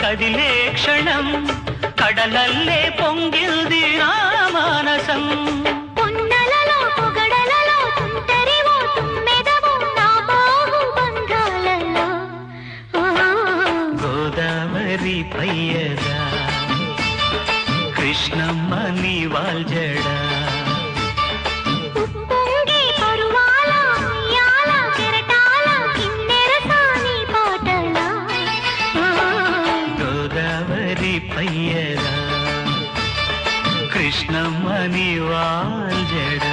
ಕದಿಲೇ ಕ್ಷಣಂ ಕಡಲಲ್ಲೇ ಪೊಂಗಿಲ್ದಿ ರಾಮಾನಸಂ ಗೋದಾವರಿ ಪಯ್ಯದ ಕೃಷ್ಣಮ್ಮ ನೀ ವಾಲ್ಜಡ హరి పయ్యరా. కృష్ణమణి వాల్జడ